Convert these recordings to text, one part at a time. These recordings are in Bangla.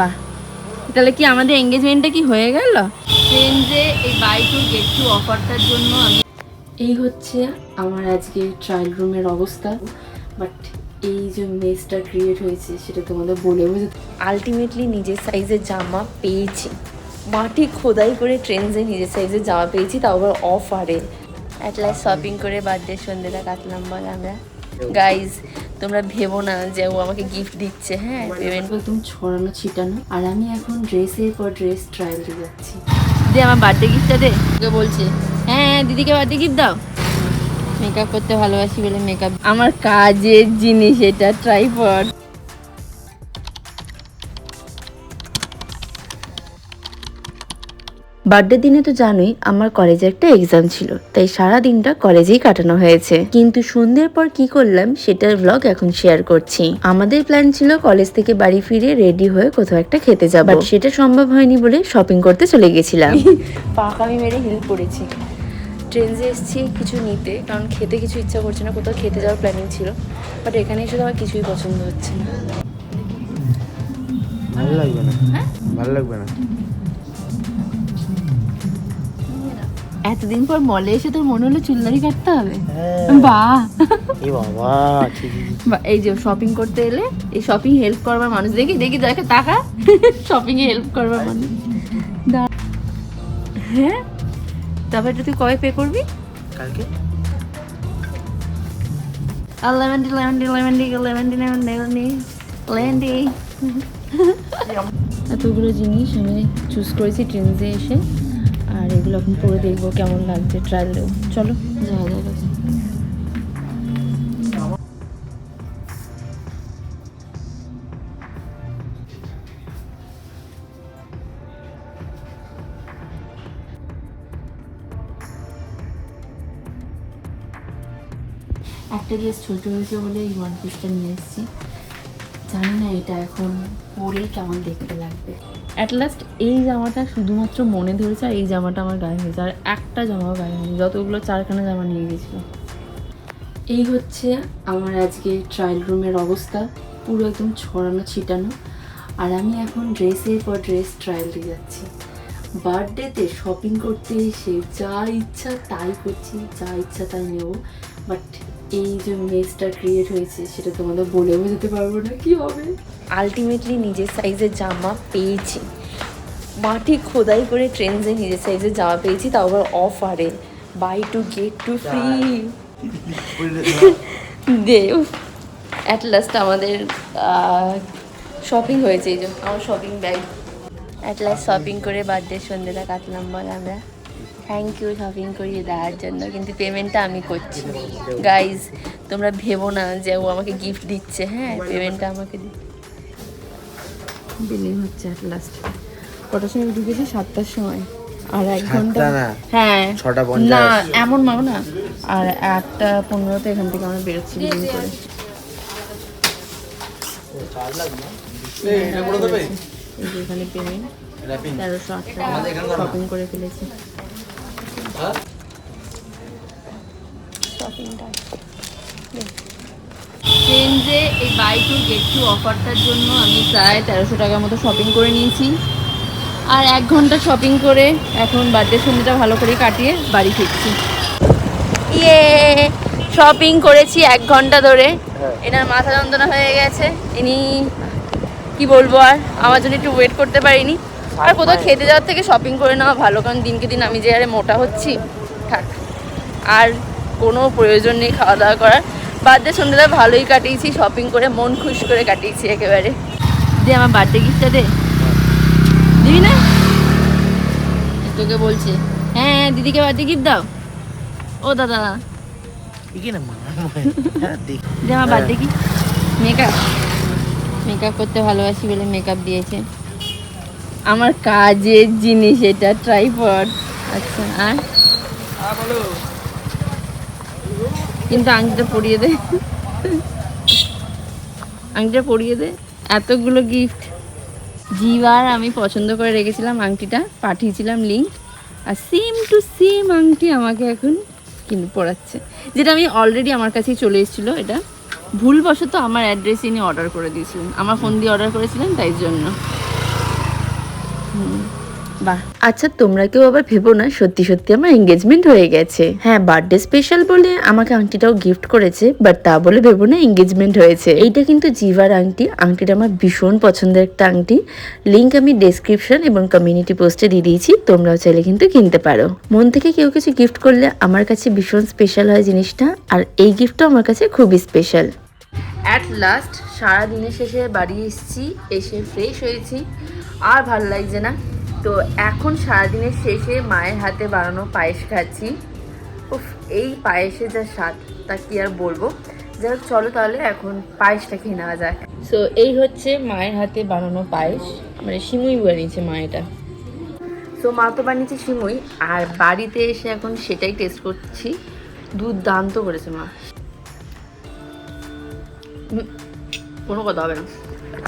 বাহ। তাহলে কি আমাদের এঙ্গেজমেন্টটা কি হয়ে গেল? এই বাই টু গেট টু অফারটার জন্য আমি এই হচ্ছে আমার আজকে ট্রায়াল রুমের অবস্থা বাট এই যে মেসটা ক্রিয়েট হয়েছে সেটা তোমাদের বলে বোঝাতে আলটিমেটলি নিজের সাইজের জামা পেয়েছি। মাটি খোদাই করে ট্রেন্ডসে নিজের সাইজের জামা পেয়েছি তাও আবার অফারে অ্যাট লাস্ট শপিং করে বার্থডে সন্ধ্যেটা কাটলাম বলে আমরা। গাইজ তোমরা ভেবো না যে ও আমাকে গিফট দিচ্ছে হ্যাঁ? পেমেন্ট একদম ছড়ানো ছিটানো। আর আমি এখন ড্রেসের পর ড্রেস ট্রায়াল দিয়ে যাচ্ছি। দিদি আমার বার্থডে গিফটটা দে। ওকে বলছে। হ্যাঁ হ্যাঁ, দিদিকে বার্থডে গিফট দাও। মেকআপ করতে ভালোবাসি বলে মেকআপ আমার কাজের জিনিস এটা ট্রাইপড বার্থডে দিনে তো জানোই আমার কলেজে একটা এক্সাম ছিল তাই সারা দিনটা কলেজেই কাটানো হয়েছে। কিন্তু সন্ধ্যের পর কি করলাম সেটার ব্লগ এখন শেয়ার করছি। আমাদের প্ল্যান ছিল কলেজ থেকে বাড়ি ফিরে রেডি হয়ে কোথাও একটা খেতে যাব। বাট সেটা সম্ভব হয়নি বলে শপিং করতে চলে গেছিলাম। পাকামি মেরে হিল পড়েছি। ট্রেনসে এসেছি কিছু নিতে কারণ খেতে কিছু ইচ্ছা করছে না কোথাও খেতে যাওয়ার প্ল্যানিং ছিল। বাট এখানে এসে তো আমার কিছুই পছন্দ হচ্ছে না। ভালো লাগবে না? ভালো লাগবে না? এতদিন পর মলে এসে তোর মনে হলো চুলদারি কাটতে হবে? হ্যাঁ। বাহ এ বাবা এই যে শপিং করতে এলে এই শপিং হেল্প করবার মানুষ দেখি দেখি দেখে টাকা শপিং এ হেল্প করবার মানুষ। হ্যাঁ? তারপর এটা তুই কবে পে করবি? কালকে? লেভেন্টি এতগুলো জিনিস আমি চুজ করেছি ট্রেনসে এসে। আর এগুলো এখন পরে দেখব কেমন লাগছে ট্রায়াল দেবো চলো। যাওয়া যাবে একটা ড্রেস ছোটো হয়েছে বলে এই ওয়ান পিসটা নিয়ে এসেছি। জানি না এটা এখন পরেই কেমন দেখতে লাগবে। অ্যাট লাস্ট এই জামাটা শুধুমাত্র মনে ধরেছে আর এই জামাটা আমার গায়ে হয়েছে। আর একটা জামাও গায়ে হয়নি, যতগুলো চারখানা জামা নিয়ে গেছিল। এই হচ্ছে আমার আজকে ট্রায়াল রুমের অবস্থা, পুরো একদম ছড়ানো, ছিটানো। আর আমি এখন ড্রেসের পর ড্রেস ট্রায়াল দিয়ে যাচ্ছি। বার্থডেতে শপিং করতে এসে যা ইচ্ছা তাই করছি, যা ইচ্ছা তাই নেব। বাট এই যে মেসটা ক্রিয়েট হয়েছে, সেটা তোমাদের বলে বোঝাতে পারব না কি হবে। আলটিমেটলি নিজের সাইজের জামা পেয়েছি। মাটি খোদাই করে ট্রেন্ডসে নিজের সাইজের জামা পেয়েছি, তাও আবার অফারে buy two get two free Dev at last আমাদের শপিং হয়েছে এই যে, আমার shopping bag at last shopping করে বার্থডে সন্ধ্যেটা কাটলাম বলে আমরা। থ্যাংক ইউ শপিং করিয়ে দেওয়ার জন্য, কিন্তু পেমেন্টটা আমি করছি। গাইজ তোমরা ভেবো না যে ও আমাকে গিফট দিচ্ছে হ্যাঁ? পেমেন্টটা আমাকে দিচ্ছে। বিলিং হচ্ছে অ্যাট লাস্ট কটার সময় ঢুকেছি? সাতটার সময়। আর এক ঘণ্টা হ্যাঁ। ছটা পঞ্চাশ। না এমন মাও না। আর আটটা পনেরোতে এখান থেকে আমরা বেরোচ্ছি বিলিং করে। এই এখানে পেমেন্ট। তেরোশো আট টাকা শপিং করে ফেলেছি। শপিংটা ট্রেন্ডে এই বাই টু গেট টু অফারটার জন্য আমি প্রায় তেরোশো টাকার মতো শপিং করে নিয়েছি। আর এক ঘণ্টা শপিং করে এখন বার্থডে সন্ধ্যেটা ভালো করে কাটিয়ে বাড়ি ফিরছি। ইয়ে শপিং করেছি এক ঘণ্টা ধরে। এনার মাথা যন্ত্রণা হয়ে গেছে। ইনি কি বলব আর আমার জন্য একটু ওয়েট করতে পারিনি। আর কোথাও খেতে যাওয়ার থেকে শপিং করে নেওয়া ভালো কারণ দিনকে দিন আমি যে হারে মোটা হচ্ছি থাক। আর কোনো প্রয়োজন নেই খাওয়া দাওয়া করার। বার্থডে সন্ধ্যেটা ভালোই কাটিয়েছি শপিং করে মন খুশ করে কাটিয়েছি একেবারে। দে আমার বার্থডে গিফটটা দে। দিবি না? তোকে বলছে। হ্যাঁ হ্যাঁ দিদিকে বার্থডে গিফট দাও। ও দাদা। মা হ্যাঁ, আমার বার্থডে কি মেকআপ মেকআপ করতে ভালোবাসি বলে মেকআপ দিয়েছে। আমার কাজের জিনিস এটা ট্রাইপড আচ্ছা আর? কিন্তু আংটিটা পরিয়ে দে। আংটিটা পরিয়ে দে। এতগুলো গিফট জিবার আমি পছন্দ করে রেখেছিলাম আংটিটা, পাঠিয়েছিলাম লিঙ্ক আর সেম টু সেম আংটি আমাকে এখন কিন্তু পড়াচ্ছে যেটা আমি অলরেডি আমার কাছেই চলে এসেছিল এটা। ভুলবশত আমার অ্যাড্রেস ইনি অর্ডার করে দিয়েছিলেন। আমার ফোন দিয়ে অর্ডার করেছিলেন, তাই জন্য। বাহ। আচ্ছা তোমরা কেউ আবার ভেবো না, সত্যি সত্যি আমার এঙ্গেজমেন্ট হয়ে গেছে। হ্যাঁ বার্থডে স্পেশাল বলে আমাকে আংটিটাও গিফট করেছে বাট তা বলে ভেবো না এঙ্গেজমেন্ট হয়েছে। এইটা কিন্তু জিভার আংটি, আংটিটা আমার ভীষণ পছন্দের একটা আংটি। লিঙ্ক আমি ডেসক্রিপশন এবং কমিউনিটি পোস্টে দিয়ে দিয়েছি, তোমরাও চাইলে কিন্তু কিনতে পারো। মন থেকে কেউ কিছু গিফট করলে আমার কাছে ভীষণ স্পেশাল হয় জিনিসটা, আর এই গিফটটাও আমার কাছে খুবই স্পেশাল অ্যাট লাস্ট সারা দিনের শেষে বাড়ি এসেছি, এসে ফ্রেশ হয়েছি, আর ভালো লাগছে না। তো এখন সারাদিনের শেষে মায়ের হাতে বানানো পায়েস খাচ্ছি। উফ, এই পায়েসে যা স্বাদ, তা কি আর বলব? যাই চলো তাহলে এখন পায়েসটা খেয়ে নেওয়া যাক। সো এই হচ্ছে মায়ের হাতে বানানো পায়েস। মানে সিমুই বানিয়েছে মা এটা। সো মা তো বানিয়েছে সিমুই, আর বাড়িতে এসে এখন সেটাই টেস্ট করছি। দুর্দান্ত করেছে মা। কোনো কথা হবে না।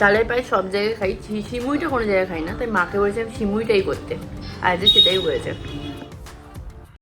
চালের পায়ে সব জায়গায় খাই। সিমুইটা কোনো জায়গায় খাই না, তাই মাকে বলেছে আমি সিমুইটাই করতে। আজকে সেটাই করেছে